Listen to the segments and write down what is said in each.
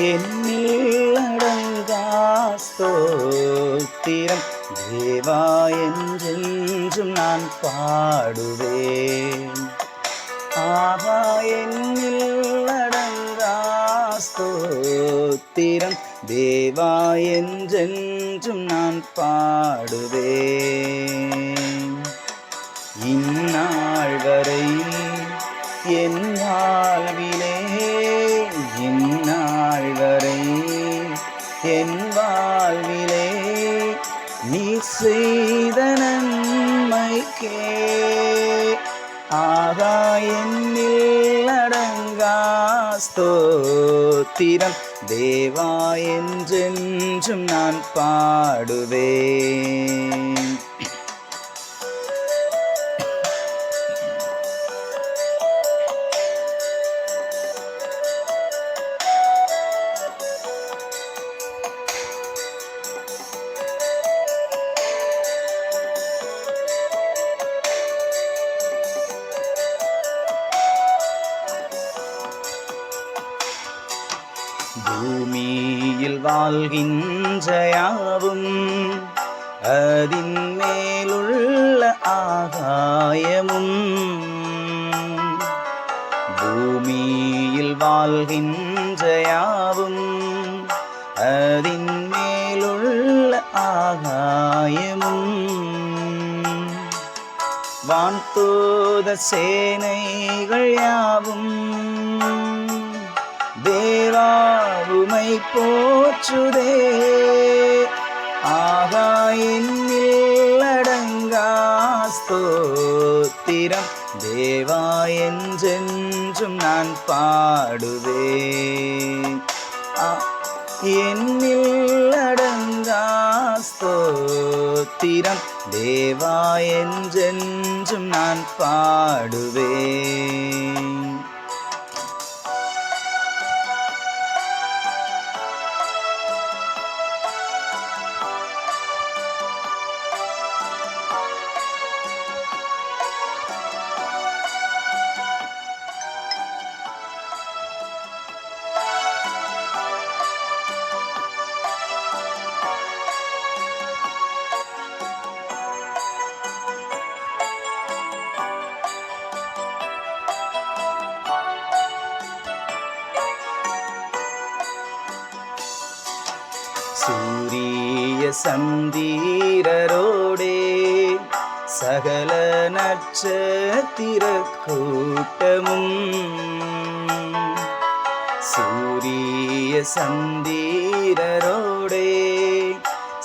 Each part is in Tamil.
என்னில் அடங்கா ஸ்தோத்திரம் தேவா என்றென்றும் நான் பாடுவேன். ஆகா என்னில் அடங்கா ஸ்தோத்திரம் தேவா என்றென்றும் நான் பாடுவேன். இந்நாள் வரை என் வாழ்விலே நன்மைக்கே ஆகா என்னில் அடங்கா ஸ்தோத்திரம் தேவா என்றென்றும் நான் பாடுவேன். பூமியில் வாழ்கின்ற யாவும் அதின் மேலுள்ள ஆகாயமும் பூமியில் வாழ்கின்ற யாவும் அதின் மேலுள்ள ஆகாயமும் வான்தூத சேனைகள் யாவும் தேவாவுமை போற்றுதே. ஆகாயில் என்னில் அடங்கா ஸ்தோத்திரம். தேவா என்றென்றும் நான் பாடுவே என்னில் அடங்கா ஸ்தோத்திரம். தேவா என்றென்றும் நான் பாடுவேன். சூரிய சந்தீரரோடே சகல நட்சத்திர கூட்டமும் சூரிய சந்தீரரோடே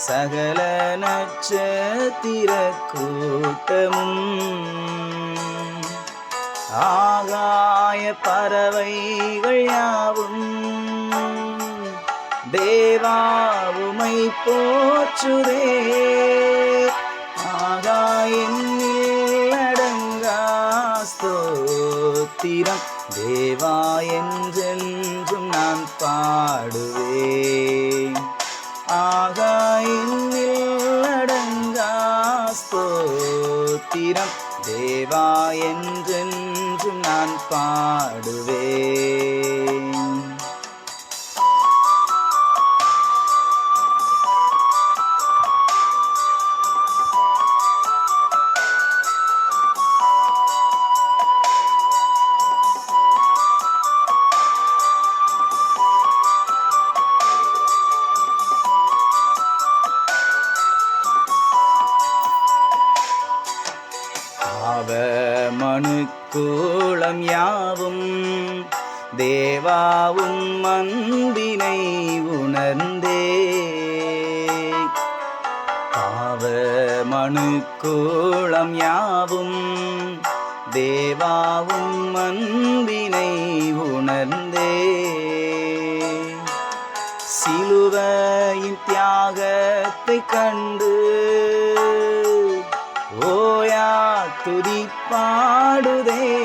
சகல நட்சத்திர கூட்டமும் ஆகாய பறவைகள் யாவும் தேவாவுமை போற்றுதே. ஆகா ஸ்தோத்திரம். தேவா என்றென்றும் நான் பாடுவேன். ஆகா ஸ்தோத்திரம். தேவா என்றென்றும் நான் பாடுவேன். பாவ மனுக்கூளம் யாவும் தேவாவும் மந்தினை உணர்ந்தே. பாவ மனுக்கூளம் யாவும் தேவாவும் மந்தினை உணர்ந்தே. சிலுவையின் தியாகத்தை கண்டு ஓயா துதி பாடுதே.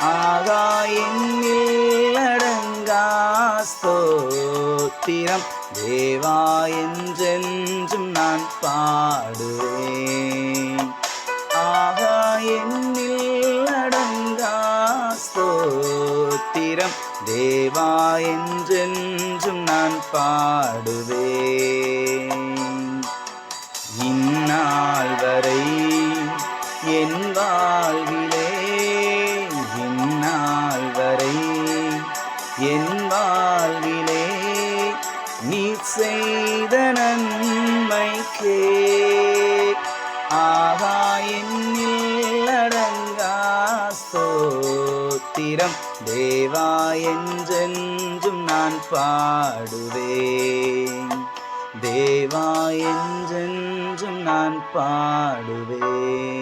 ஆகா என்னில் அடங்கா ஸ்தோத்திரம். தேவா என்றென்றும் நான் பாடுவேன். ஆகா என்னில் அடங்கா ஸ்தோத்திரம். தேவா என்றென்றும் நான் பாடுவேன். இந்நாள் வரை என் வாழ்விலே இந்நாள் வரை என் வாழ்விலே நீ செய்த நன்மைக்கே ஆகா என்னில் அடங்கா ஸ்தோத்திரம். தேவா என்றென்றும் நான் பாடுவேன். தேவா என்றென்றும் நான் பாடுவேன்.